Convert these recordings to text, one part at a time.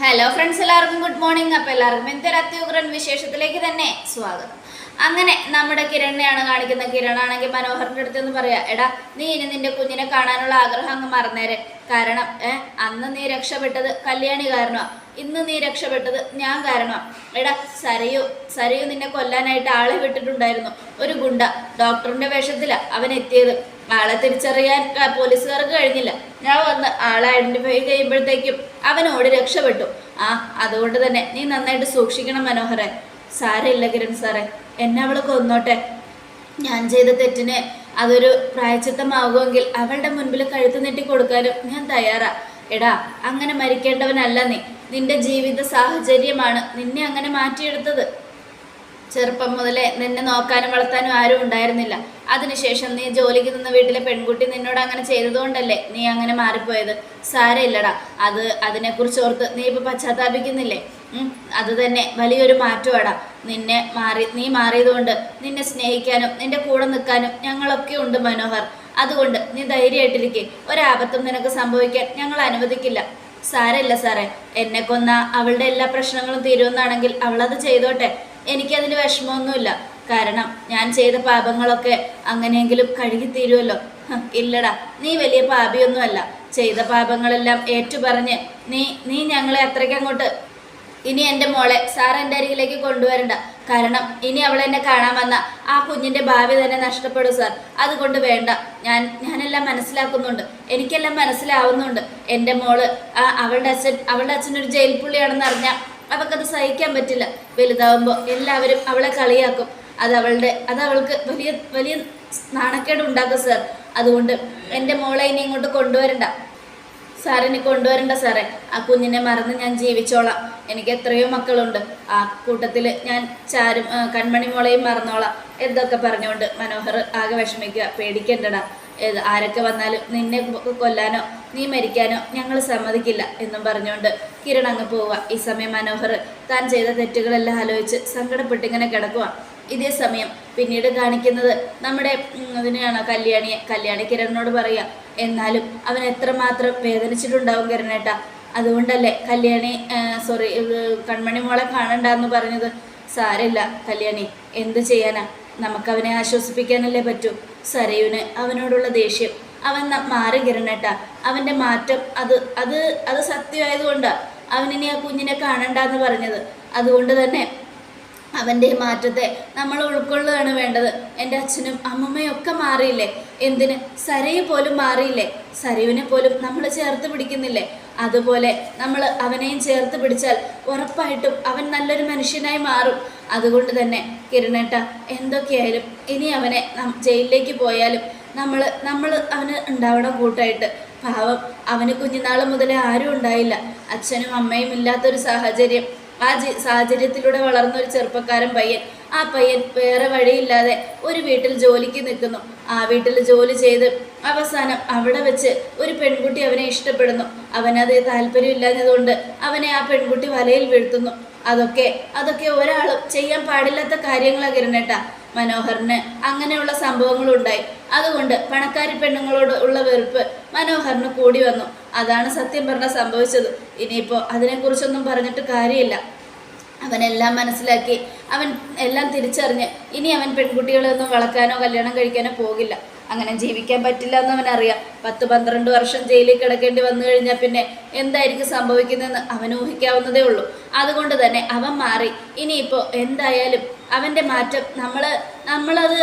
Hello friends എല്ലാവർക്കും good morning അപ്പോൾ എല്ലാവർക്കും എന്തൊരു അത്യുഗ്രൻ വിശേഷത്തിലേക്ക് തന്നെ സ്വാഗതം. അങ്ങനെ നമ്മുടെ കിരണിനെയാണ് കാണിക്കുന്ന കിരണാണെങ്കിൽ മനോഹറിന്റെ അടുത്ത് എന്ന് പറയാ. എടാ നീ ഇനി നിന്റെ കുഞ്ഞിനെ കാണാനുള്ള ആഗ്രഹം അങ്ങ് മറന്നേരെ. കാരണം അന്ന് നീ രക്ഷപ്പെട്ടത് കല്യാണി കാരണമാണ് ഇന്ന് നീ രക്ഷപ്പെട്ടത് ഞാൻ കാരണം. എടാ സരയു സരയു നിന്നെ കൊല്ലാനായിട്ട് ആളെ വിട്ടിട്ടുണ്ടായിരുന്നു. ഒരു ഗുണ്ട. ഡോക്ടറിന്റെ വേഷത്തിലാണ് അവൻ എത്തിയത്. ആളെ തിരിച്ചറിയാൻ പോലീസുകാർക്ക് കഴിഞ്ഞില്ല. ഞാൻ വന്ന് ആളെ ഐഡന്റിഫൈ ചെയ്യുമ്പോഴത്തേക്കും അവനോട് രക്ഷപ്പെട്ടു. ആ അതുകൊണ്ട് തന്നെ നീ നന്നായിട്ട് സൂക്ഷിക്കണം മനോഹരൻ. സാരമില്ല കിരൺ സാറേ. എന്നെ അവൾ കൊന്നോട്ടെ. ഞാൻ ചെയ്ത തെറ്റിനെ അതൊരു പ്രായച്ചിത്തമാകുമെങ്കിൽ അവളുടെ മുൻപിൽ കഴുത്ത് നീട്ടി കൊടുക്കാനും ഞാൻ തയ്യാറാ. എടാ അങ്ങനെ മരിക്കേണ്ടവനല്ല നീ. നിന്റെ ജീവിത സാഹചര്യമാണ് നിന്നെ അങ്ങനെ മാറ്റിയെടുത്തത്. ചെറുപ്പം മുതലേ നിന്നെ നോക്കാനും വളർത്താനും ആരും ഉണ്ടായിരുന്നില്ല. അതിനുശേഷം നീ ജോലിക്ക് നിന്ന വീട്ടിലെ പെൺകുട്ടി നിന്നോട് അങ്ങനെ ചെയ്തതുകൊണ്ടല്ലേ നീ അങ്ങനെ മാറിപ്പോയത്? സാരമില്ലടാ. അത് അതിനെക്കുറിച്ച് ഓർത്ത് നീ ഇപ്പോൾ പശ്ചാത്താപിക്കുന്നില്ലേ? അത് തന്നെ വലിയൊരു മാറ്റമാടാ. നിന്നെ മാറി നീ മാറിയതുകൊണ്ട് നിന്നെ സ്നേഹിക്കാനും നിന്റെ കൂടെ നിൽക്കാനും ഞങ്ങളൊക്കെ ഉണ്ട് മനോഹർ. അതുകൊണ്ട് നീ ധൈര്യമായിട്ടിരിക്കെ. ഒരാപത്തും നിനക്ക് സംഭവിക്കാൻ ഞങ്ങൾ അനുവദിക്കില്ല. സാരമില്ല സാറേ എന്നെ കൊന്ന അവളുടെ എല്ലാ പ്രശ്നങ്ങളും തീരുമെന്നാണെങ്കിൽ അവളത് ചെയ്തോട്ടെ. എനിക്കതിന് വിഷമമൊന്നുമില്ല. കാരണം ഞാൻ ചെയ്ത പാപങ്ങളൊക്കെ അങ്ങനെയെങ്കിലും കഴുകി തീരുമല്ലോ ഇല്ലടാ നീ വലിയ പാപിയൊന്നുമല്ല. ചെയ്ത പാപങ്ങളെല്ലാം ഏറ്റുപറഞ്ഞ് നീ നീ ഞങ്ങളെ അത്രയ്ക്കങ്ങോട്ട് ഇനി എന്റെ മോളെ സാർ എന്റെ അരികിലേക്ക് കൊണ്ടുവരണ്ട. കാരണം ഇനി അവൾ എന്നെ കാണാൻ വന്ന ആ കുഞ്ഞിന്റെ ഭാവി തന്നെ നഷ്ടപ്പെടും സാർ അതുകൊണ്ട് വേണ്ട. ഞാൻ ഞാനെല്ലാം മനസ്സിലാക്കുന്നുണ്ട്. എനിക്കെല്ലാം മനസ്സിലാവുന്നുണ്ട്. എന്റെ മോൾ ആ അവളുടെ അച്ഛൻ അവളുടെ അച്ഛനൊരു ജയിൽ പുള്ളിയാണെന്ന് അറിഞ്ഞാൽ അവൾക്കത് സഹിക്കാൻ പറ്റില്ല. വലുതാവുമ്പോൾ എല്ലാവരും അവളെ കളിയാക്കും. അത് അവളുടെ അത് അവൾക്ക് വലിയ വലിയ നാണക്കേട് ഉണ്ടാക്കും സാർ അതുകൊണ്ട് എന്റെ മോളെ ഇനി ഇങ്ങോട്ട് കൊണ്ടുവരണ്ട. സാറിനെ കൊണ്ടുവരണ്ട സാറേ. ആ കുഞ്ഞിനെ മറന്ന് ഞാൻ ജീവിച്ചോളാം. എനിക്ക് എത്രയോ മക്കളുണ്ട്. ആ കൂട്ടത്തിൽ ഞാൻ ചാരും കൺമണി മോളെയും മറന്നോളാം. എന്തൊക്കെ പറഞ്ഞുകൊണ്ട് മനോഹർ ആകെ വിഷമിക്കുക. പേടിക്കണ്ടടാ. ഏത് ആരൊക്കെ വന്നാലും നിന്നെ കൊല്ലാനോ നീ മരിക്കാനോ ഞങ്ങൾ സമ്മതിക്കില്ല എന്നും പറഞ്ഞുകൊണ്ട് കിരൺ അങ്ങ് പോവുക. ഈ സമയം മനോഹർ താൻ ചെയ്ത തെറ്റുകളെല്ലാം ആലോചിച്ച് സങ്കടപ്പെട്ടിങ്ങനെ കിടക്കുക ഇതേ സമയം പിന്നീട് കാണിക്കുന്നത് നമ്മുടെ അതിനെയാണ് കല്യാണിയെ കല്യാണി കിരണിനോട് പറയുക. എന്നാലും അവൻ എത്രമാത്രം വേദനിച്ചിട്ടുണ്ടാവും കിരണേട്ട. അതുകൊണ്ടല്ലേ കല്യാണി സോറി കൺമണി മോളെ കാണണ്ടെന്ന് പറഞ്ഞത്. സാരമില്ല കല്യാണി എന്ത് ചെയ്യാനാ? നമുക്കവനെ ആശ്വസിപ്പിക്കാനല്ലേ പറ്റൂ. സരയുന് അവനോടുള്ള ദേഷ്യം. അവൻ മാറി കിരണേട്ട. അവന്റെ മാറ്റം അത് അത് അത് സത്യമായതുകൊണ്ടാണ് അവനിനി ആ കുഞ്ഞിനെ കാണണ്ടെന്ന് പറഞ്ഞത്. അതുകൊണ്ട് തന്നെ അവന്റെ മാറ്റത്തെ നമ്മൾ ഉൾക്കൊള്ളുകയാണ് വേണ്ടത്. എന്റെ അച്ഛനും അമ്മമ്മയും ഒക്കെ മാറിയില്ലേ? എന്തിന്? സരയു പോലും മാറിയില്ലേ? സരയുവിനെ പോലും നമ്മൾ ചേർത്ത് പിടിക്കുന്നില്ലേ? അതുപോലെ നമ്മൾ അവനെയും ചേർത്ത് പിടിച്ചാൽ ഉറപ്പായിട്ടും അവൻ നല്ലൊരു മനുഷ്യനായി മാറും. അതുകൊണ്ട് തന്നെ കിരണേട്ട എന്തൊക്കെയായാലും ഇനി അവനെ ജയിലിലേക്ക് പോയാലും നമ്മൾ നമ്മൾ അവന് ഉണ്ടാവണം കൂട്ടായിട്ട്. പാവം അവന് കുഞ്ഞുനാൾ മുതലേ ആരും ഉണ്ടായില്ല. അച്ഛനും അമ്മയും ഇല്ലാത്തൊരു സാഹചര്യം ആ സാഹചര്യത്തിലൂടെ വളർന്ന ഒരു ചെറുപ്പക്കാരൻ പയ്യൻ. ആ പയ്യൻ വേറെ വഴിയില്ലാതെ ഒരു വീട്ടിൽ ജോലിക്ക് നിൽക്കുന്നു. ആ വീട്ടിൽ ജോലി ചെയ്ത് അവസാനം അവിടെ വെച്ച് ഒരു പെൺകുട്ടി അവനെ ഇഷ്ടപ്പെടുന്നു. അവനത് താല്പര്യമില്ലാഞ്ഞതുകൊണ്ട് അവനെ ആ പെൺകുട്ടി വലയിൽ വീഴ്ത്തുന്നു. അതൊക്കെ അതൊക്കെ ഒരാളും ചെയ്യാൻ പാടില്ലാത്ത കാര്യങ്ങളാണ് കിരണേട്ട മനോഹറിന് അങ്ങനെയുള്ള സംഭവങ്ങളുണ്ടായി. അതുകൊണ്ട് പണക്കാരി പെണ്ണുങ്ങളോട് ഉള്ള വെറുപ്പ് മനോഹറിന് കൂടി വന്നു. അതാണ് സത്യം പറഞ്ഞ സംഭവിച്ചത്. ഇനിയിപ്പോൾ അതിനെക്കുറിച്ചൊന്നും പറഞ്ഞിട്ട് കാര്യമില്ല. അവനെല്ലാം മനസ്സിലാക്കി. അവൻ എല്ലാം തിരിച്ചറിഞ്ഞ് ഇനി അവൻ പെൺകുട്ടികളെ ഒന്നും വളക്കാനോ കല്യാണം കഴിക്കാനോ പോകില്ല. അങ്ങനെ ജീവിക്കാൻ പറ്റില്ല എന്ന് അവനറിയാം പത്ത് പന്ത്രണ്ട് വർഷം ജയിലിൽ കിടക്കേണ്ടി വന്നു കഴിഞ്ഞാൽ പിന്നെ എന്തായിരിക്കും സംഭവിക്കുന്നതെന്ന് അവൻ ഊഹിക്കാവുന്നതേ ഉള്ളൂ. അതുകൊണ്ട് തന്നെ അവൻ മാറി. ഇനിയിപ്പോൾ എന്തായാലും അവന്റെ മാറ്റം. നമ്മൾ നമ്മളത്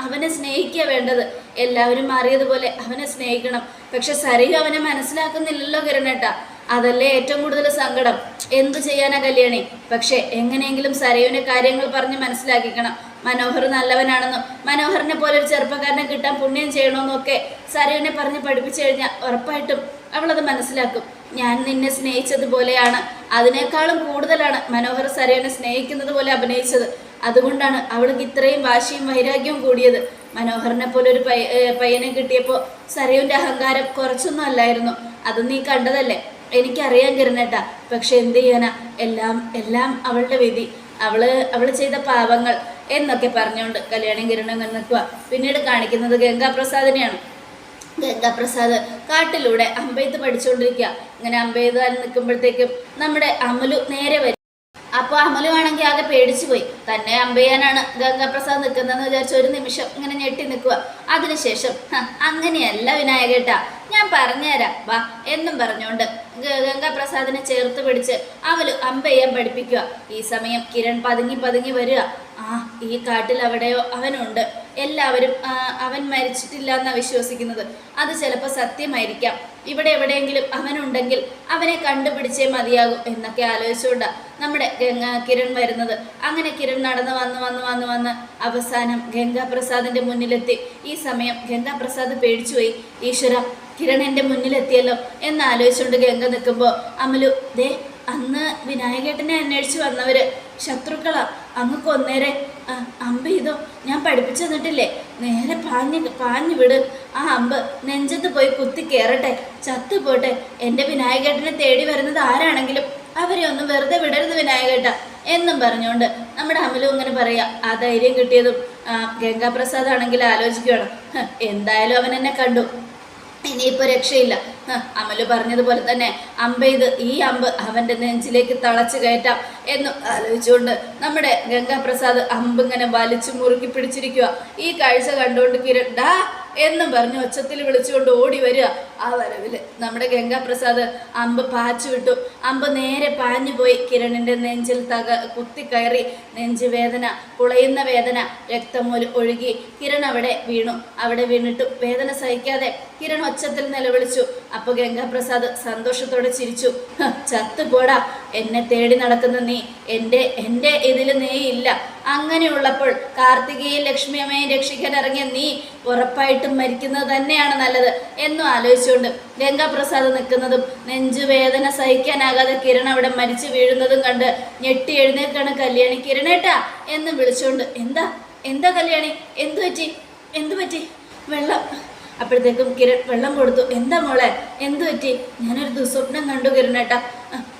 അവനെ സ്നേഹിക്കുക വേണ്ടത്. എല്ലാവരും മാറിയതുപോലെ അവനെ സ്നേഹിക്കണം. പക്ഷെ സരിക അവനെ മനസ്സിലാക്കുന്നില്ലല്ലോ കിരണേട്ട. അതല്ലേ ഏറ്റവും കൂടുതൽ സങ്കടം. എന്തു ചെയ്യാനാ കല്യാണി? പക്ഷെ എങ്ങനെയെങ്കിലും സരയുവിനെ കാര്യങ്ങൾ പറഞ്ഞ് മനസ്സിലാക്കിക്കണം. മനോഹർ നല്ലവനാണെന്നും മനോഹറിനെ പോലെ ഒരു ചെറുപ്പക്കാരനെ കിട്ടാൻ പുണ്യം ചെയ്യണമെന്നൊക്കെ സരയുവിനെ പറഞ്ഞ് പഠിപ്പിച്ചു കഴിഞ്ഞാൽ ഉറപ്പായിട്ടും അവളത് മനസ്സിലാക്കും. ഞാൻ നിന്നെ സ്നേഹിച്ചതുപോലെയാണ്. അതിനേക്കാളും കൂടുതലാണ് മനോഹർ സരയുവിനെ സ്നേഹിക്കുന്നത് പോലെ അഭിനയിച്ചത്. അതുകൊണ്ടാണ് അവൾക്ക് ഇത്രയും വാശിയും വൈരാഗ്യവും കൂടിയത്. മനോഹറിനെ പോലെ ഒരു പയ്യ പയ്യനെ കിട്ടിയപ്പോൾ സരയുവിന്റെ അഹങ്കാരം കുറച്ചൊന്നും അല്ലായിരുന്നു. അത് നീ കണ്ടതല്ലേ? എനിക്കറിയാൻ കിരണേട്ടാ പക്ഷെ എന്ത് ചെയ്യാനാ? എല്ലാം എല്ലാം അവളുടെ വിധി. അവൾ അവൾ ചെയ്ത പാപങ്ങൾ എന്നൊക്കെ പറഞ്ഞുകൊണ്ട് കല്യാണം കിരണം നിൽക്കുക പിന്നീട് കാണിക്കുന്നത് ഗംഗാപ്രസാദിനെയാണ്. ഗംഗാപ്രസാദ് കാട്ടിലൂടെ അമ്പെയ്ത്ത് പഠിച്ചുകൊണ്ടിരിക്കുക ഇങ്ങനെ അമ്പെയ്താൻ നിൽക്കുമ്പോഴത്തേക്കും നമ്മുടെ അമലു നേരെ വരും. അപ്പോൾ അമൽ വേണമെങ്കിൽ ആകെ പേടിച്ചു പോയി. തന്നെ അമ്പയ്യാനാണ് ഗംഗാപ്രസാദ് നിൽക്കുന്നതെന്ന് വിചാരിച്ച ഒരു നിമിഷം ഇങ്ങനെ ഞെട്ടി നിൽക്കുക അതിനുശേഷം "ഹ, അങ്ങനെയല്ല വിനായകേട്ടാ ഞാൻ പറഞ്ഞുതരാം. വാ എന്നും പറഞ്ഞുകൊണ്ട് ഗംഗാപ്രസാദിനെ ചേർത്ത് പിടിച്ച് അവൽ അമ്പയ്യാൻ പഠിപ്പിക്കുക ഈ സമയം കിരൺ പതുങ്ങി പതുങ്ങി വരിക. ആ ഈ കാട്ടിൽ അവിടെയോ? അവനുണ്ട്. എല്ലാവരും അവൻ മരിച്ചിട്ടില്ല എന്നാണ് വിശ്വസിക്കുന്നത്. അത് ചിലപ്പോൾ സത്യമായിരിക്കാം. ഇവിടെ എവിടെയെങ്കിലും അവനുണ്ടെങ്കിൽ അവനെ കണ്ടുപിടിച്ചേ മതിയാകും എന്നൊക്കെ ആലോചിച്ചുകൊണ്ടാണ് നമ്മുടെ ഗംഗ കിരൺ വരുന്നത്. അങ്ങനെ കിരൺ നടന്ന് വന്ന് വന്ന് വന്ന് വന്ന് അവസാനം ഗംഗാപ്രസാദിന്റെ മുന്നിലെത്തി. ഈ സമയം ഗംഗാപ്രസാദ് പേടിച്ചുപോയി. ഈശ്വര കിരൺ എന്റെ മുന്നിലെത്തിയല്ലോ എന്ന് ആലോചിച്ചുകൊണ്ട് ഗംഗ നിൽക്കുമ്പോൾ അമലു ദേ അന്ന് വിനായകേട്ടനെ അന്വേഷിച്ച് വന്നവര് ശത്രുക്കളാ. അങ്ങ് കൊന്നേരെ. അമ്പ് ഇതോ ഞാൻ പഠിപ്പിച്ചു തന്നിട്ടില്ലേ? നേരെ പാഞ്ഞ് പാഞ്ഞു വിട്. ആ അമ്പ് നെഞ്ചത്ത് പോയി കുത്തി കയറട്ടെ ചത്തു പോട്ടെ. എന്റെ വിനായകേട്ടനെ തേടി വരുന്നത് ആരാണെങ്കിലും അവരെ ഒന്നും വെറുതെ വിടരുത് വിനായകേട്ട എന്നും പറഞ്ഞുകൊണ്ട് നമ്മുടെ അമലു ഇങ്ങനെ പറയാ. ആ ധൈര്യം കിട്ടിയതും ഗംഗാപ്രസാദ് ആണെങ്കിൽ ആലോചിക്കുകയാണ് എന്തായാലും അവൻ എന്നെ കണ്ടു. ഇനിയിപ്പോ രക്ഷയില്ല. അമൽ പറഞ്ഞതുപോലെ തന്നെ അമ്പെയ്ത് ഈ അമ്പ് അവന്റെ നെഞ്ചിലേക്ക് തളച്ചു കയറ്റാം എന്ന് ആലോചിച്ചുകൊണ്ട് നമ്മുടെ ഗംഗാപ്രസാദ് അമ്പ് ഇങ്ങനെ വലിച്ചു മുറുക്കി പിടിച്ചിരിക്കുക ഈ കാഴ്ച കണ്ടുകൊണ്ട് കിരൺ ഡാ എന്നും പറഞ്ഞ് ഒച്ചത്തിൽ വിളിച്ചുകൊണ്ട് ഓടി വരിക. ആ വരവിൽ. നമ്മുടെ ഗംഗാപ്രസാദ് അമ്പ് പാച്ചു വിട്ടു. അമ്പ് നേരെ പാഞ്ഞു പോയി. കിരണിന്റെ നെഞ്ചിൽ തക കുത്തിക്കയറി നെഞ്ച് വേദന പുളയുന്ന വേദന രക്തം ഒലു- ഒഴുകി. കിരൺ അവിടെ വീണു. അവിടെ വീണിട്ടു. വേദന സഹിക്കാതെ കിരൺ ഒച്ചത്തിൽ നിലവിളിച്ചു. അപ്പൊ ഗംഗാപ്രസാദ് സന്തോഷത്തോടെ ചിരിച്ചു. "ഹ, ചത്തുപോടാ. എന്നെ തേടി നടക്കുന്ന നീ. എന്റെ എന്റെ ഇതിൽ നീ ഇല്ല. അങ്ങനെയുള്ളപ്പോൾ കാർത്തികയും ലക്ഷ്മിയമ്മയും രക്ഷിക്കാൻ ഇറങ്ങിയ നീ ഉറപ്പായിട്ടും മരിക്കുന്നത് തന്നെയാണ് നല്ലത്. എന്നും ആലോചിച്ചുകൊണ്ട് ഗംഗാപ്രസാദ് നിൽക്കുന്നതും നെഞ്ചുവേദന സഹിക്കാനാകാതെ കിരൺ അവിടെ മരിച്ചു വീഴുന്നതും കണ്ട് ഞെട്ടി എഴുന്നേൽക്കാണ് കല്യാണി. കിരണേട്ടാ എന്ന് വിളിച്ചുകൊണ്ട് എന്താ? എന്താ കല്യാണി? എന്തു പറ്റി? എന്തു പറ്റി? വെള്ളം. അപ്പോഴത്തേക്കും കിരൺ വെള്ളം കൊടുത്തു. എന്താ മോളെ? എന്തു പറ്റി? ഞാനൊരു ദുസ്വപ്നം കണ്ടു കിരണേട്ടാ.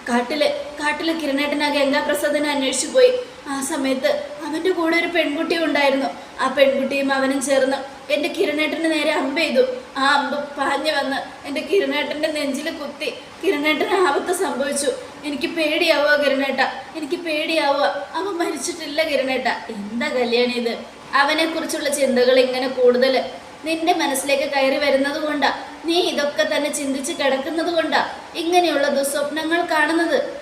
കാട്ടിൽ കാട്ടിൽ കിരണേട്ടൻ ആ ഗംഗാപ്രസാദിനെ അന്വേഷിച്ചു പോയി. ആ സമയത്ത് അവന്റെ കൂടെ ഒരു പെൺകുട്ടി ഉണ്ടായിരുന്നു. ആ പെൺകുട്ടിയും അവനും ചേർന്ന് എന്റെ കിരണേട്ടന് നേരെ അമ്പ് ചെയ്തു ആ അമ്പ് പാഞ്ഞു വന്ന് എന്റെ കിരണേട്ടന്റെ നെഞ്ചിൽ കുത്തി. കിരണേട്ടന് ആപത്ത് സംഭവിച്ചു. എനിക്ക് പേടിയാവുക കിരണേട്ട. എനിക്ക് പേടിയാവുക. അവൻ മരിച്ചിട്ടില്ല കിരണേട്ട. എന്താ കല്യാണി ഇത്? അവനെക്കുറിച്ചുള്ള ചിന്തകൾ ഇങ്ങനെ കൂടുതൽ. നിന്റെ മനസ്സിലേക്ക് കയറി വരുന്നത് കൊണ്ടാ. നീ ഇതൊക്കെ തന്നെ ചിന്തിച്ച് കിടക്കുന്നത് കൊണ്ടാ. ഇങ്ങനെയുള്ള ദുസ്വപ്നങ്ങൾ കാണുന്നത്.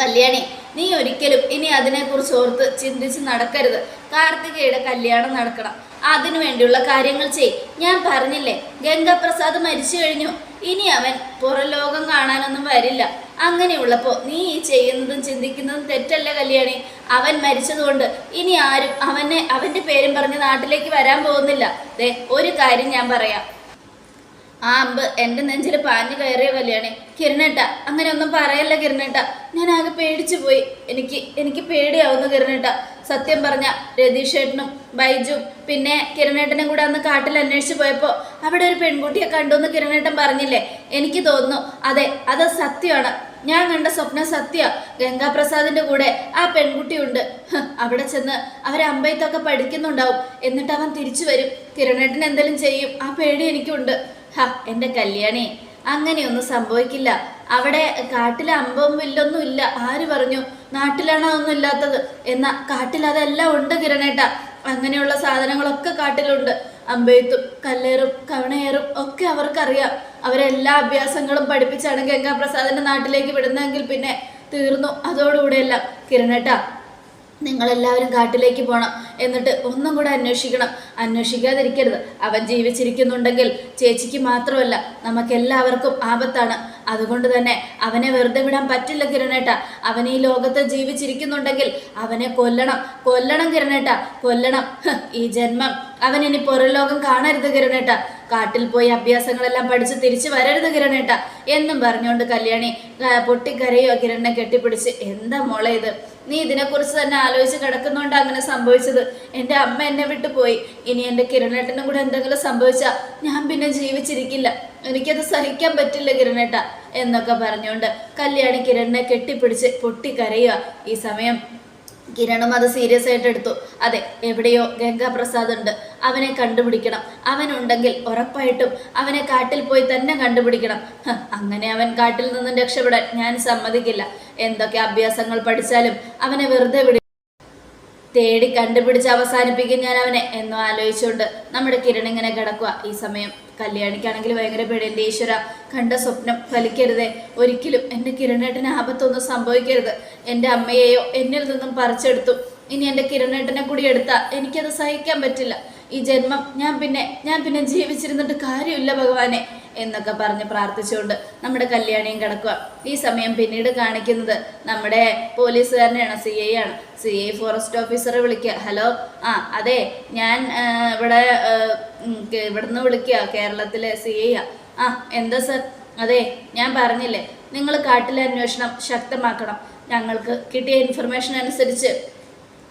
കല്യാണി നീ ഒരിക്കലും ഇനി അതിനെക്കുറിച്ച് ഓർത്ത് ചിന്തിച്ച് നടക്കരുത്. കാർത്തികയുടെ കല്യാണം നടക്കണം. അതിനു വേണ്ടിയുള്ള കാര്യങ്ങൾ ചെയ്. ഞാൻ പറഞ്ഞില്ലേ ഗംഗപ്രസാദ് മരിച്ചു കഴിഞ്ഞു. ഇനി അവൻ പുറം ലോകം കാണാനൊന്നും വരില്ല. അങ്ങനെയുള്ളപ്പോ നീ ഈ ചെയ്യുന്നതും ചിന്തിക്കുന്നതും തെറ്റല്ല കല്യാണി. അവൻ മരിച്ചതുകൊണ്ട് ഇനി ആരും അവനെ അവന്റെ പേരും പറഞ്ഞ് നാട്ടിലേക്ക് വരാൻ പോകുന്നില്ല. ദേ ഒരു കാര്യം ഞാൻ പറയാം. ആ അമ്പ് എന്റെ നെഞ്ചിൽ പാഞ്ഞു കയറിയ കല്യാണി? കിരണേട്ട അങ്ങനെ ഒന്നും പറയല്ല കിരണേട്ട. ഞാൻ ആകെ പേടിച്ചു പോയി. എനിക്ക് എനിക്ക് പേടിയാവുന്നു കിരണേട്ട. സത്യം പറഞ്ഞ രതീഷേട്ടനും ബൈജും പിന്നെ കിരണേട്ടനും കൂടെ അന്ന് കാട്ടിൽ അന്വേഷിച്ച് പോയപ്പോൾ അവിടെ ഒരു പെൺകുട്ടിയെ കണ്ടു എന്ന് കിരണേട്ടൻ പറഞ്ഞില്ലേ? എനിക്ക് തോന്നുന്നു. അതെ അത് സത്യമാണ്. ഞാൻ കണ്ട സ്വപ്നം സത്യ. ഗംഗാപ്രസാദിന്റെ കൂടെ ആ പെൺകുട്ടിയുണ്ട്. അവിടെ ചെന്ന് അവരെ അമ്പയത്തൊക്കെ പഠിക്കുന്നുണ്ടാവും. എന്നിട്ട് അവൻ തിരിച്ചു വരും. കിരണേട്ടൻ എന്തെങ്കിലും ചെയ്യും. ആ പേടി എനിക്കുണ്ട്. ഹ എന്റെ കല്യാണി അങ്ങനെയൊന്നും സംഭവിക്കില്ല. അവിടെ കാട്ടിലെ അമ്പവും വില്ലൊന്നും ഇല്ല. ആര് പറഞ്ഞു? നാട്ടിലാണ് അതൊന്നും ഇല്ലാത്തത്. എന്നാ കാട്ടിൽ അതെല്ലാം ഉണ്ട് കിരണേട്ട. അങ്ങനെയുള്ള സാധനങ്ങളൊക്കെ കാട്ടിലുണ്ട്. അമ്പെയ്ത്തും കല്ലേറും കവണയേറും ഒക്കെ അവർക്കറിയാം. അവരെല്ലാ അഭ്യാസങ്ങളും പഠിപ്പിച്ചാണ് ഗംഗാപ്രസാദിന്റെ നാട്ടിലേക്ക് വിടുന്നതെങ്കിൽ പിന്നെ തീർന്നു. അതോടുകൂടെയല്ല നിങ്ങൾ നിങ്ങളെല്ലാവരും കാട്ടിലേക്ക് പോകണം എന്നിട്ട് ഒന്നും കൂടെ അന്വേഷിക്കണം. അന്വേഷിക്കാതിരിക്കരുത്. അവൻ ജീവിച്ചിരിക്കുന്നുണ്ടെങ്കിൽ ചേച്ചിക്ക് മാത്രമല്ല നമുക്കെല്ലാവർക്കും ആപത്താണ്. അതുകൊണ്ട് തന്നെ അവനെ വെറുതെ വിടാൻ പറ്റില്ല കിരണേട്ട. അവൻ ഈ ലോകത്ത് ജീവിച്ചിരിക്കുന്നുണ്ടെങ്കിൽ അവനെ കൊല്ലണം. കൊല്ലണം കിരണേട്ട. കൊല്ലണം. ഈ ജന്മം. അവൻ ഇനി പുറം ലോകം കാണരുത് കിരണേട്ട. കാട്ടിൽ പോയി അഭ്യാസങ്ങളെല്ലാം പഠിച്ച് തിരിച്ചു വരരുത് കിരണേട്ട. എന്നും പറഞ്ഞുകൊണ്ട് കല്യാണി പൊട്ടിക്കരയോ കിരണിനെ കെട്ടിപ്പിടിച്ച് എന്താ മോളെ ഇത്? നീ ഇതിനെക്കുറിച്ച് തന്നെ ആലോചിച്ച് കിടക്കുന്നോണ്ട് അങ്ങനെ സംഭവിച്ചത്. എന്റെ അമ്മ എന്നെ വിട്ടു പോയി. ഇനി എന്റെ കിരണേട്ടനും കൂടെ എന്തെങ്കിലും സംഭവിച്ചാൽ ഞാൻ പിന്നെ ജീവിച്ചിരിക്കില്ല. എനിക്കത് സഹിക്കാൻ പറ്റില്ല കിരണേട്ട എന്നൊക്കെ പറഞ്ഞുകൊണ്ട് കല്യാണി കിരണിനെ കെട്ടിപ്പിടിച്ച് പൊട്ടിക്കരയുക ഈ സമയം കിരണും അത് സീരിയസ് ആയിട്ട് എടുത്തു. അതെ എവിടെയോ ഗംഗാപ്രസാദ് ഉണ്ട്. അവനെ കണ്ടുപിടിക്കണം. അവനുണ്ടെങ്കിൽ ഉറപ്പായിട്ടും അവനെ കാട്ടിൽ പോയി തന്നെ കണ്ടുപിടിക്കണം. അങ്ങനെ അവൻ കാട്ടിൽ നിന്നും രക്ഷപ്പെടാൻ ഞാൻ സമ്മതിക്കില്ല. എന്തൊക്കെ അഭ്യാസങ്ങൾ പഠിച്ചാലും അവനെ വെറുതെ വിടി തേടി കണ്ടുപിടിച്ച് അവസാനിപ്പിക്കും ഞാൻ അവനെ എന്നും ആലോചിച്ചുകൊണ്ട് നമ്മുടെ കിരൺ ഇങ്ങനെ കിടക്കുക ഈ സമയം കല്യാണിക്കാണെങ്കിൽ ഭയങ്കര പേടിയുണ്ട്. ഈശ്വര കണ്ട സ്വപ്നം ഫലിക്കരുതേ. ഒരിക്കലും എന്റെ കിരണേട്ടന് ആപത്തൊന്നും സംഭവിക്കരുത്. എന്റെ അമ്മയെയോ എന്നിൽ നിന്നും പറിച്ചെടുത്തു. ഇനി എന്റെ കിരണേട്ടനെ കൂടി എടുത്താൽ എനിക്കത് സഹിക്കാൻ പറ്റില്ല. ഈ ജന്മം ഞാൻ പിന്നെ ഞാൻ പിന്നെ ജീവിച്ചിരുന്നിട്ട് കാര്യമില്ല ഭഗവാനെ. എന്നൊക്കെ പറഞ്ഞ് പ്രാർത്ഥിച്ചുകൊണ്ട് നമ്മുടെ കല്യാണിയും കിടക്കുക. ഈ സമയം പിന്നീട് കാണിക്കുന്നത് നമ്മുടെ പോലീസുകാരനെയാണ് സി ഐ ആണ് സി ഐ ഫോറസ്റ്റ് ഓഫീസറെ വിളിക്കുക. ഹലോ ആ അതെ ഞാൻ ഇവിടെ ഇവിടുന്ന് വിളിക്കുക. കേരളത്തിലെ സി ഐ ആ ആ എന്താ സർ? അതെ ഞാൻ പറഞ്ഞില്ലേ നിങ്ങൾ കാട്ടിലെ അന്വേഷണം ശക്തമാക്കണം. ഞങ്ങൾക്ക് കിട്ടിയ ഇൻഫർമേഷൻ അനുസരിച്ച്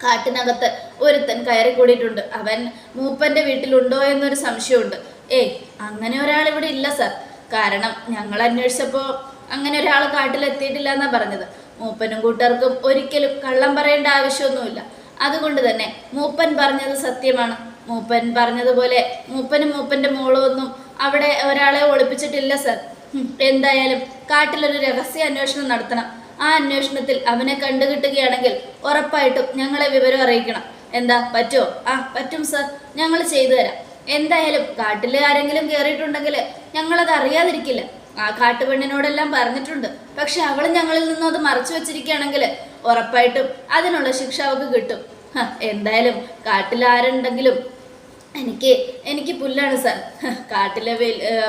കാട്ടിനകത്ത് ഒരുത്തൻ കയറി കൂടിയിട്ടുണ്ട് അവൻ മൂപ്പന്റെ വീട്ടിലുണ്ടോ എന്നൊരു സംശയമുണ്ട്. ഏയ് അങ്ങനെ ഒരാൾ ഇവിടെ ഇല്ല സർ കാരണം ഞങ്ങൾ അന്വേഷിച്ചപ്പോൾ അങ്ങനെ ഒരാൾ കാട്ടിലെത്തിയിട്ടില്ല എന്നാ പറഞ്ഞത്. മൂപ്പനും കൂട്ടർക്കും ഒരിക്കലും കള്ളം പറയേണ്ട ആവശ്യമൊന്നുമില്ല. അതുകൊണ്ട് തന്നെ മൂപ്പൻ പറഞ്ഞത് സത്യമാണ്. മൂപ്പൻ പറഞ്ഞതുപോലെ മൂപ്പനും മൂപ്പന്റെ മോളും ഒന്നും അവിടെ ഒരാളെ ഒളിപ്പിച്ചിട്ടില്ല സർ എന്തായാലും കാട്ടിലൊരു രഹസ്യ അന്വേഷണം നടത്തണം. ആ അന്വേഷണത്തിൽ അവനെ കണ്ടുകിട്ടുകയാണെങ്കിൽ ഉറപ്പായിട്ടും ഞങ്ങളെ വിവരം അറിയിക്കണം. എന്താ പറ്റുമോ ആ പറ്റും സർ ഞങ്ങൾ ചെയ്തു തരാം. എന്തായാലും കാട്ടിൽ ആരെങ്കിലും കയറിയിട്ടുണ്ടെങ്കിൽ ഞങ്ങളത് അറിയാതിരിക്കില്ല. ആ കാട്ടുപെണ്ണിനോടെല്ലാം പറഞ്ഞിട്ടുണ്ട്. പക്ഷെ അവൾ ഞങ്ങളിൽ നിന്നും അത് മറച്ചു വെച്ചിരിക്കുകയാണെങ്കിൽ ഉറപ്പായിട്ടും അതിനുള്ള ശിക്ഷ അവൾക്ക് കിട്ടും. എന്തായാലും കാട്ടിൽ ആരുണ്ടെങ്കിലും എനിക്ക് എനിക്ക് പുല്ലാണ് സാർ. കാട്ടിലെ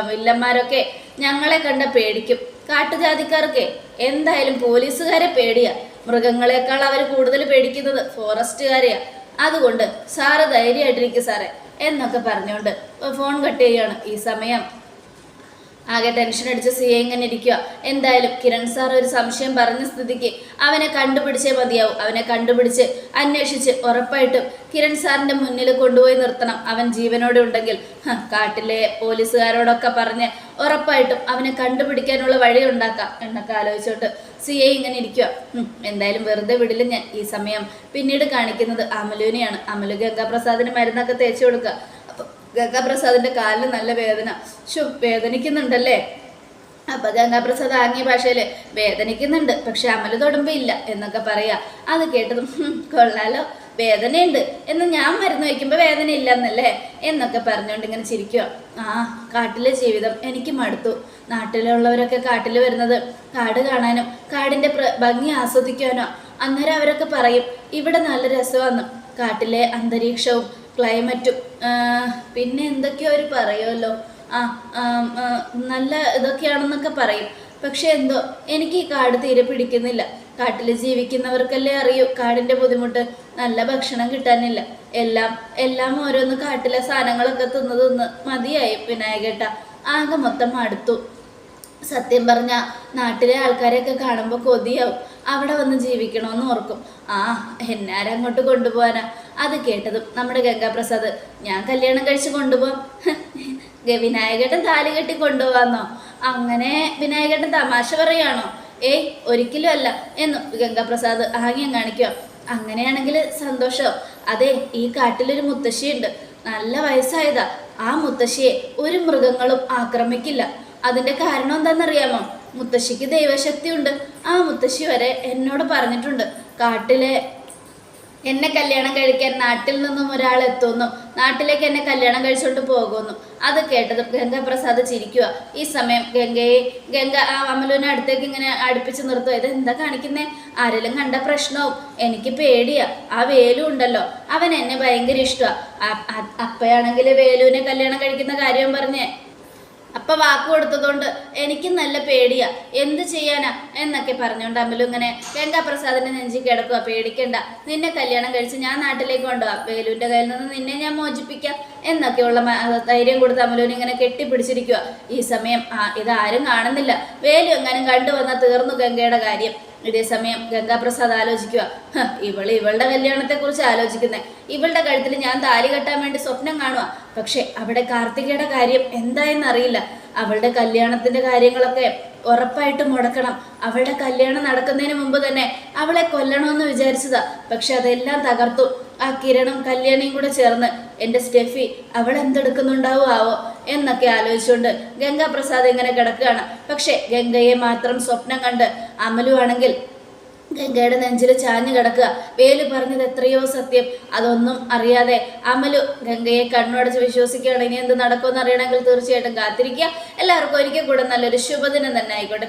വില്ലന്മാരൊക്കെ ഞങ്ങളെ കണ്ട പേടിക്കും. കാട്ടുജാതിക്കാർക്ക് എന്തായാലും പോലീസുകാരെ പേടിയാ. മൃഗങ്ങളെക്കാൾ അവർ കൂടുതൽ പേടിക്കുന്നത് ഫോറസ്റ്റുകാരെയാ. അതുകൊണ്ട് സാറ് ധൈര്യമായിട്ടിരിക്കും സാറേ. എന്നൊക്കെ പറഞ്ഞുകൊണ്ട് ഫോൺ കട്ട് ചെയ്യുകയാണ് ഈ സമയം. ആകെ ടെൻഷൻ അടിച്ച് സി ഇങ്ങനെ ഇരിക്കുക എന്തായാലും കിരൺ സാർ ഒരു സംശയം പറഞ്ഞ സ്ഥിതിക്ക് അവനെ കണ്ടുപിടിച്ചേ മതിയാവും. അവനെ കണ്ടുപിടിച്ച് അന്വേഷിച്ച് ഉറപ്പായിട്ടും കിരൺ സാറിന്റെ മുന്നിൽ കൊണ്ടുപോയി നിർത്തണം. അവൻ ജീവനോടെ ഉണ്ടെങ്കിൽ കാട്ടിലെ പോലീസുകാരോടൊക്കെ പറഞ്ഞ് ഉറപ്പായിട്ടും അവനെ കണ്ടുപിടിക്കാനുള്ള വഴി ഉണ്ടാക്കാം എന്നൊക്കെ ആലോചിച്ചോട്ട് സി എ ഇങ്ങനെ ഇരിക്കുക എന്തായാലും വെറുതെ വിടില്ല ഞാൻ ഈ സമയം. പിന്നീട് കാണിക്കുന്നത് അമലുവിനെയാണ്. അമലു ഗംഗാപ്രസാദിന് മരുന്നൊക്കെ തേച്ചു കൊടുക്കുക. അപ്പൊ ഗംഗാപ്രസാദിന്റെ കാലിന് നല്ല വേദന. ശോ വേദനിക്കുന്നുണ്ടല്ലേ? അപ്പൊ ഗംഗാപ്രസാദ് ആംഗ്യ ഭാഷയിൽ വേദനിക്കുന്നുണ്ട് പക്ഷെ അമൽ തൊടുമ്പോ ഇല്ല എന്നൊക്കെ പറയാ. അത് കേട്ടതും കൊള്ളാലോ. വേദനയുണ്ട് എന്ന് ഞാൻ മരുന്ന് വയ്ക്കുമ്പോൾ വേദന ഇല്ലെന്നല്ലേ എന്നൊക്കെ പറഞ്ഞുകൊണ്ട് ഇങ്ങനെ ചിരിക്കുക ആ കാട്ടിലെ ജീവിതം എനിക്ക് മടുത്തു. നാട്ടിലുള്ളവരൊക്കെ കാട്ടിൽ വരുന്നത് കാട് കാണാനും കാടിന്റെ ഭംഗി ആസ്വദിക്കാനോ അന്നേരം അവരൊക്കെ പറയും ഇവിടെ നല്ല രസമാണ് കാട്ടിലെ അന്തരീക്ഷവും ക്ലൈമറ്റും. പിന്നെ എന്തൊക്കെയോ അവർ പറയുമല്ലോ ആ, നല്ല ഇതൊക്കെയാണെന്നൊക്കെ പറയും. പക്ഷെ എന്തോ എനിക്ക് ഈ കാട് തീരെ പിടിക്കുന്നില്ല. കാട്ടിൽ ജീവിക്കുന്നവർക്കല്ലേ അറിയൂ. കാടിന്റെ ബുദ്ധിമുട്ട്. നല്ല ഭക്ഷണം കിട്ടാനില്ല. എല്ലാം എല്ലാം ഓരോന്ന് കാട്ടിലെ സാധനങ്ങളൊക്കെ തിന്ന് തിന്ന് മതിയായി വിനായകേട്ട. ആകെ മൊത്തം മടുത്തു. സത്യം പറഞ്ഞ നാട്ടിലെ ആൾക്കാരെയൊക്കെ കാണുമ്പോൾ കൊതിയാവും. അവിടെ വന്ന് ജീവിക്കണമെന്ന് ഓർക്കും. ആ എന്നാരും അങ്ങോട്ട് കൊണ്ടുപോകാനാ അത് കേട്ടതും നമ്മുടെ ഗംഗാപ്രസാദ് ഞാൻ കല്യാണം കഴിച്ച് കൊണ്ടുപോകാം വിനായകേട്ടൻ താലി കെട്ടി കൊണ്ടുപോകാന്നോ അങ്ങനെ വിനായകേട്ടൻ തമാശ പറയാണോ? ഏയ് ഒരിക്കലും അല്ല എന്നു ഗംഗാപ്രസാദ് ആംഗ്യം കാണിക്കുക. അങ്ങനെയാണെങ്കിൽ സന്തോഷം. അതെ ഈ കാട്ടിലൊരു മുത്തശ്ശിയുണ്ട്. നല്ല വയസ്സായതാ. ആ മുത്തശ്ശിയെ ഒരു മൃഗങ്ങളും ആക്രമിക്കില്ല. അതിന്റെ കാരണം എന്താണെന്നറിയാമോ? മുത്തശ്ശിക്ക് ദൈവശക്തിയുണ്ട്. ആ മുത്തശ്ശി വരെ എന്നോട് പറഞ്ഞിട്ടുണ്ട്. കാട്ടിലെ എന്നെ കല്യാണം കഴിക്കാൻ നാട്ടിൽ നിന്നും ഒരാൾ എത്തുന്നു. നാട്ടിലേക്ക് എന്നെ കല്യാണം കഴിച്ചുകൊണ്ട് പോകുന്നു. അത് കേട്ടത് ഗംഗാപ്രസാദ് ചിരിക്കുക ഈ സമയം ഗംഗയെ ഗംഗ ആ അമലുവിനെ അടുത്തേക്ക് ഇങ്ങനെ അടുപ്പിച്ച് നിർത്തുക ഇത് എന്താ കാണിക്കുന്നേ? ആരെങ്കിലും കണ്ട പ്രശ്നവും? എനിക്ക് പേടിയാ. ആ വേലു ഉണ്ടല്ലോ. അവൻ എന്നെ ഭയങ്കര ഇഷ്ടമാണ് അപ്പയാണെങ്കിൽ വേലുവിനെ കല്യാണം കഴിക്കുന്ന കാര്യം പറഞ്ഞേ. അപ്പ വാക്ക് കൊടുത്തതുകൊണ്ട് എനിക്ക് നല്ല പേടിയാ. എന്ത് ചെയ്യാനാ എന്നൊക്കെ പറഞ്ഞുകൊണ്ട് അമലു ഇങ്ങനെ ഗംഗാപ്രസാദിന്റെ നെഞ്ചി കിടക്കുക പേടിക്കണ്ട. നിന്നെ കല്യാണം കഴിച്ച് ഞാൻ നാട്ടിലേക്ക് കൊണ്ടുപോവാം വേലുവിന്റെ കയ്യിൽ നിന്ന് നിന്നെ ഞാൻ മോചിപ്പിക്കാം. എന്നൊക്കെയുള്ള ധൈര്യം കൊടുത്ത് അമലുവിനെ ഇങ്ങനെ കെട്ടിപ്പിടിച്ചിരിക്കുക ഈ സമയം ആ ഇതാരും കാണുന്നില്ല. വേലു എങ്ങാനും കണ്ടുവന്നാൽ തീർന്നു ഗംഗയുടെ കാര്യം. ഇതേ സമയം ഗംഗാപ്രസാദ് ആലോചിക്കുക. ഇവൾ ഇവൾ ഇവളുടെ കല്യാണത്തെ കുറിച്ച് ആലോചിക്കുന്നേ. ഇവളുടെ കഴുത്തിൽ ഞാൻ താലി കെട്ടാൻ വേണ്ടി സ്വപ്നം കാണുക പക്ഷെ അവിടെ കാർത്തികയുടെ കാര്യം എന്തായെന്നറിയില്ല. അവളുടെ കല്യാണത്തിന്റെ കാര്യങ്ങളൊക്കെ ഉറപ്പായിട്ട് മുടക്കണം. അവളുടെ കല്യാണം നടക്കുന്നതിന് മുമ്പ് തന്നെ അവളെ കൊല്ലണമെന്ന് വിചാരിച്ചതാ. പക്ഷെ അതെല്ലാം തകർത്തു. ആ കിരണും കല്യാണിയും കൂടെ ചേർന്ന് എന്റെ സ്റ്റെഫി അവൾ എന്തെടുക്കുന്നുണ്ടാവോ ആവോ? എന്നൊക്കെ ആലോചിച്ചുകൊണ്ട് ഗംഗാപ്രസാദ് ഇങ്ങനെ കിടക്കുകയാണ്. പക്ഷേ ഗംഗയെ മാത്രം സ്വപ്നം കണ്ട് അമലുവാണെങ്കിൽ ഗംഗയുടെ നെഞ്ചിൽ ചാഞ്ഞു കിടക്കുക. വേലു പറഞ്ഞത് എത്രയോ സത്യം. അതൊന്നും അറിയാതെ അമലു ഗംഗയെ കണ്ണുടച്ച് വിശ്വസിക്കുകയാണ്. ഇനി എന്ത് നടക്കുമെന്ന് അറിയണമെങ്കിൽ തീർച്ചയായിട്ടും കാത്തിരിക്കുക. എല്ലാവർക്കും ഒരിക്കൽ കൂടെ നല്ലൊരു ശുഭദിനം തന്നെ ആയിക്കോട്ടെ.